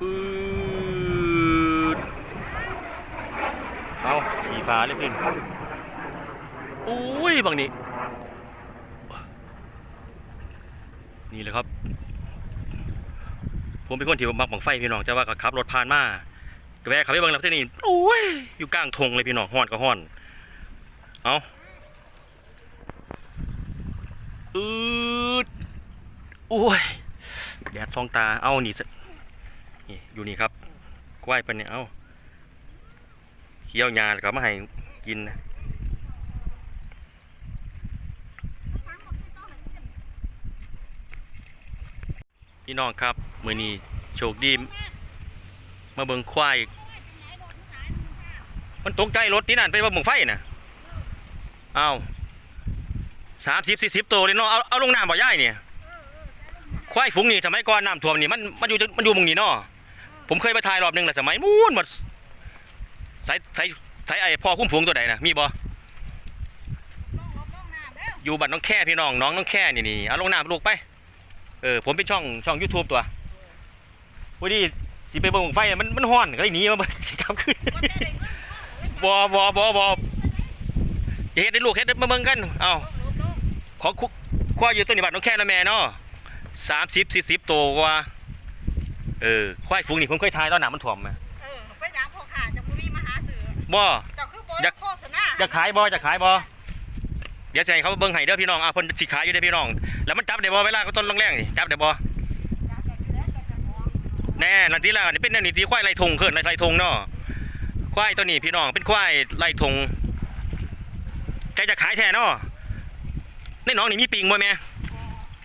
ปืดเอาขี่ฟ้าเลยพี่อุ้ยบางนี้ นี่เลยครับ ผมเป็นคนที่มักบังไฟพี่น้องแต่ว่าก็ขับรถผ่านมาก็แวะขับไปบิ่งแล้วที่นี่โอ้ยอยู่กลางทงเลยพี่น้องฮ้อนก็ฮ้อนเอาอืดโอ้ยแดดฟองตาเอานี่สิ นี่อยู่นี่ครับกล้วยปนเนี่ยเอาเคี่ยวยาแล้วก็มาให้กินนะพี่น้องครับมือนี้โชคดีมาเบิงควายมันตกใจรถที่นั่นไปว่าเบิงไฟน่ะเอาสามสิบสี่สิบตัวเลยเนาะเอาเอาลงน้ำบ่ย่ายเนี่ยควายฝูงนี่สมัยก่อนน้ำท่วมนี่มันมันอยู่มันอยู่มุงนี่เนาะ ผมเคยไปถ่ายรอบหนึ่งแหละสมัยมูนหมดสายสายสายไอ้พ่อคุ้มฝูงตัวใดนะมีบ่อยู่บัดน้องแค่พี่น้องน้องน้องแค่นี่นี่เอาลงน้ำลูกไปเออผมเป็นช่องช่อง YouTube ตัวพอดีสิไปเบิ่งไฟมันมันฮ้อนก็เลยหนีมาเบิ่งสิครับขึ้นบ่บ่บ่บ่อเฮ็ดให้ลูกเฮ็ดมาเบิ่งกันเอ้าขอคุคว้าอยู่ตัวนี้บัดน้องแค่นะแม่เนาะสามสิบสี่สิบตัวกว่า เออควายฝูงนี่ผมเคยทายตอนหนามันถ่วมมาเออไปยังพอขาจะมีมาหาสื่อบ่ เจ้าคือโบอยาก โฆษณาจะขายบ่จะขายบ่เดี๋ยวจะให้เขาเบิ่งให้เด้อพี่น้องอะเพิ่นสิขายอยู่เด้อพี่น้อง แล้วมันจับได้บ่เวลาเขาต้นแรงๆนี่จับได้บ่แน่นั่นทีละนี่เป็นแนวนี่ตีควายไล่ทงเขินไล่ไล่ทงเนาะควายตัวนี้พี่น้องเป็นควายไล่ทงใจจะขายแท้เนาะในหน้องนี่มีปิงบ่แม่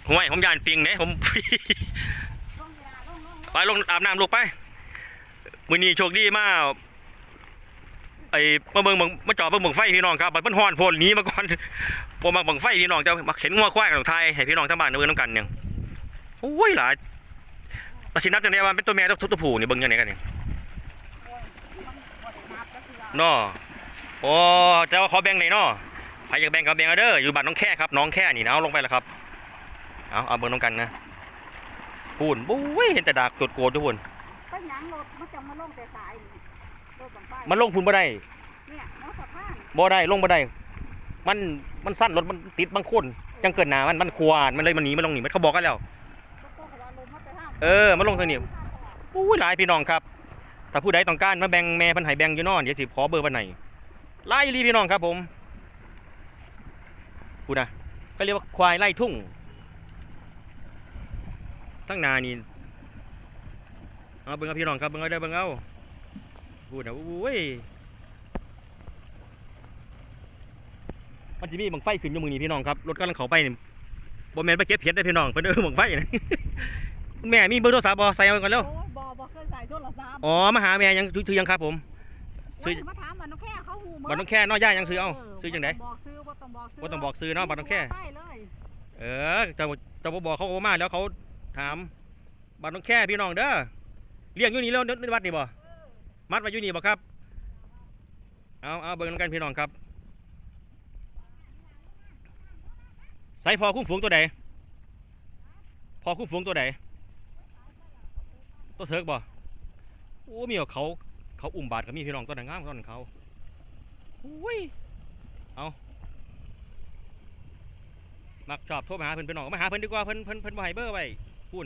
ห่วยผมยานปิงเด้ผม ไปลงอาบน้ำลูกไปมือนี้โชคดีมากไอ้มาเบิ่งเบิ่งมาจอดเบิ่งเบิ่งไฟพี่น้องครับบัดมันฮ้อนโพนหนี้มาก่อนบ่มักเบิ่งไฟพี่น้องจะมักเห็นงัวควายของไทยให้พี่น้องทั้งบ้านเบิ่งนํกันเนี่ยโอ้ยหลายว่าสินับจังได๋ว่าเป็นตัวแม่ตัวตัวผู้นี่เบิ่งจังได๋กันเนี่ยน้อโอ้แต่ว่าขอแบ่งหน่อยนาะใครอยากแบ่งก็แบ่งเอาเด้ออยู่บ้านน้องแค่ครับน้องแค่นี่นะเอาลงไปแล้วครับเอาเอาเบิ่งนํกันนะ พูนบุ้ยเห็นแต่ดากโกรธๆทุกคนไปยังรถมันจะมาลงแต่สายนี่รถบังไฟมันลงพูนบ่ได้เนี่ยน้องสะพานบ่ได้ลงบ่ได้ มันมันสั้นรถมันติดบางคนจังเกินหนามันมันควานมันเลยมันหนีมันลงหนีมันเขาบอกกันแล้ว รถโตขวาลงมาแต่ห้ามเออมันลงทางนี้อู้ยหลายพี่น้องครับ ถ้าผู้ใดต้องการมาแบ่งแม่เพันให้แบ่งอยู่เนอนเดี๋ยวสิขอเบอร์เพันไหนไล่รีพี่น้องครับผมพูดนะก็เรียกว่าควายไล่ทุ่ง ทั้งนานี่เอาเบิ่งเอาพี่น้องครับเบิ่งเอาได้อเบิ่งเอาพูดนะอุ้ยมันจะมีบังไฟขึ้นอยู่มือนี่พี่น้องครับรถกำลังเขาไปนี่บ่แม่นไปเก็บเห็ดได้อพี่น้องเพิ่นเด้อบังไฟนะแม่มีเบอร์โทรศัพท์บ่ใส่เอาไว้ก่อนเร็วโอ้ยบอบอเคยใส่โทรศัพท์อ๋อมาหาแม่ยังซื้อซื้อยังครับผมซื้อโยมาถามบัตรน้องแค่เขาหูหมดบัตรน้องแค่น้อยย่ายังซื้อเอาซื้อจังไดบ่ต้องบอกซื้อบ่ต้องบอกซื้อบ่ต้องบอกซื้อเนาะบัตรน้องแค่ไปเลยเออแต่ว่าแต่ว่าบอกเขาก็มาแล้วเขา ถามบัตรน้องแค่พี่น้องเด้อเลี้ยงอยู่นี่แล้วในวัดนี่บ่มัดไว้อยู่นี่บ่ครับเอาเอาเบิ่งนำกันพี่น้องครับใส่พอคุ้มฝูงตัวใดพอคุ้มฝูงตัวใดตัวเถิกบ่โอ้มีกับเขาเขาอุ้มบาดกับมีพี่น้องตัวนั้นงามตัวนั้นเขาอุ้ยเอามักชอบโทรมาหาเพิ่นไปน้องมาหาเพิ่นดีกว่าเพิ่นเพิ่นเพิ่นบ่ให้เบอร์ไว้ พูด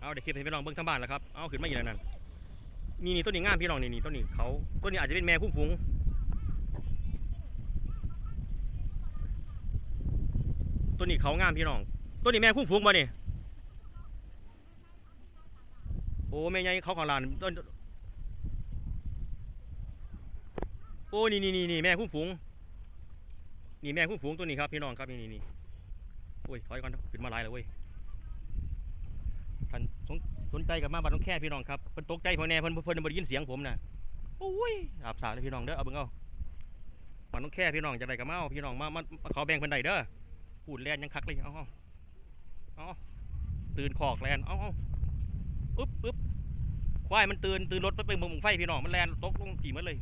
เอาเดี๋ยวคลิปให้พี่น้องเบิ่งทางบ้านแล้วครับเอาขึ้นมาอีกแล้วนั่นนี่นี่ต้นนี้งามพี่น้องนี่นี่ต้นนี้เขาต้นนี้อาจจะเป็นแม่คุ้มฝูงต้นนี้เขางามพี่น้องต้นนี้แม่คุ้มฝูงบ่นี่โอ้แม่ใหญ่เขาของลานต้นโอ้นี่นี่นี่แม่คุ้มฝูงนี่แม่คุ้มฝูงตัวนี้ครับพี่น้องครับนี่นี่ โอ้ยถอยก่อนขึ้นมาลายแล้วเว้ยท่านสนสนใจกับมาบ้านน้องแค่พี่น้องครับเพิ่นตกใจพอแน่เพิ่นเพิ่นบ่ได้ยินเสียงผมนะโอ้ยอาบสาเลยพี่น้องเด้อเอาเบิ่งเอาบ้านน้องแค่พี่น้องจะได้กับมาเอาพี่น้องมามามาขอแบ่งเพิ่นได้เด้อพูดแลนยังคักเลยเอาเอาเอตื่นคอกแลนเอาเอาปึ๊บปึ๊บควายมันตื่นตื่นรถไปเบิ่งบังไฟพี่น้องมันแลนตกลงกี่มันเลย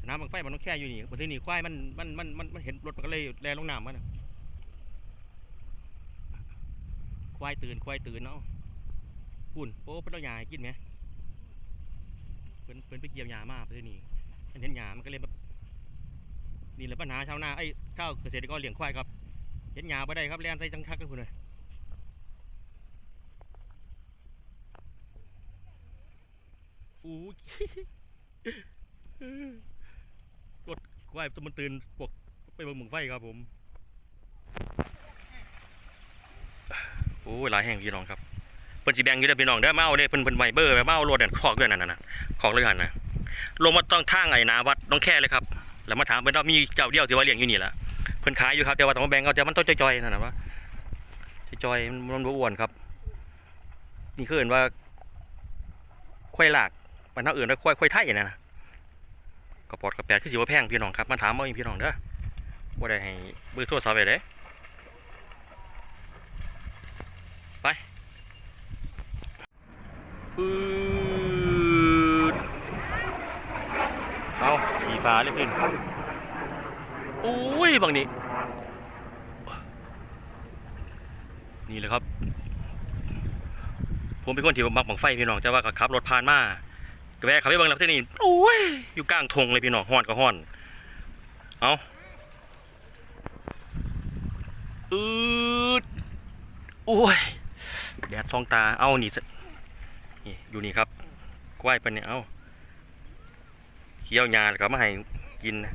สน้ำบังไฟมันต้องแค่อยู่นี่บนที่นี่ควายมันมันมันมันเห็นรถมันก็เลยแลลงน้ำมันน่ะ ควายตื่นควายตื่นเนาะปุ่นโอ้เป็นเอาหญ้ากินไหมเพิ่นเพิ่นไปเกี่ยวหญ้ามาเพื่อนี่เพิ่นเห็นหญ้ามันก็เลยแบบนี่แหละปัญหาชาวนาไอ้ข้าวเกษตรกรเลี้ยงควายครับ เห็นหญ้าบ่ได้ครับแล่นใส่จังคักกันพุ่นเลยอู้กดควายตัวมันตื่นปวกไปบิ่งหมึงไฟครับผม อ้ยหลายแห่งพี่น้องครับเพิ่นสิแบงอยู่เด้อพี่น้องเด้อมาเอาเด้เพิ่นเพิ่นไวเบอร์มาเอารถนั่นคอกด้วยนั่นน่ะคอกเลยหันนะลงมาต้องทางไอ้นาวัดน้องแค่เลยครับ แล้วมาถามเพิ่นว่ามีเจ้าเดียวที่ว่าเลี้ยงอยู่นี่ละเพิ่นขายอยู่ครับแต่ว่าต้องมาแบ่งเอาแต่มันต้องจอยๆนั่นน่ะว่าจอยๆมันบ่อ้วนครับนี่คือเห็นว่าควายหลากมันเท่าอื่นว่าควายควายไทยน่ะนะกระปอดกระแปดคือสิว่าแพงพี่น้องครับมาถามเอาเองพี่น้องเด้อบ่ได้ให้เบอร์โทรศัพท์ไว้เด้ปืดเอาสีฟ้าเลยเพื่อนอุ้ยบางนี้ นี่เลยครับ ผมเป็นคนที่มักบังไฟพี่น้องแต่ว่าก็ขับรถผ่านมาก็แวะขับไปบิ่งแล้วที่นี่โอ้ย อยู่กลางทงเลยพี่น้องฮ้อนก็ฮ้อน เอาอืดโอ้ย แดดซองตา เอานี่นี่อยู่นี่ครับกล้วยเป็นเนี่ยเอ้าเขี้ยวยาแล้วก็มาให้กินนะ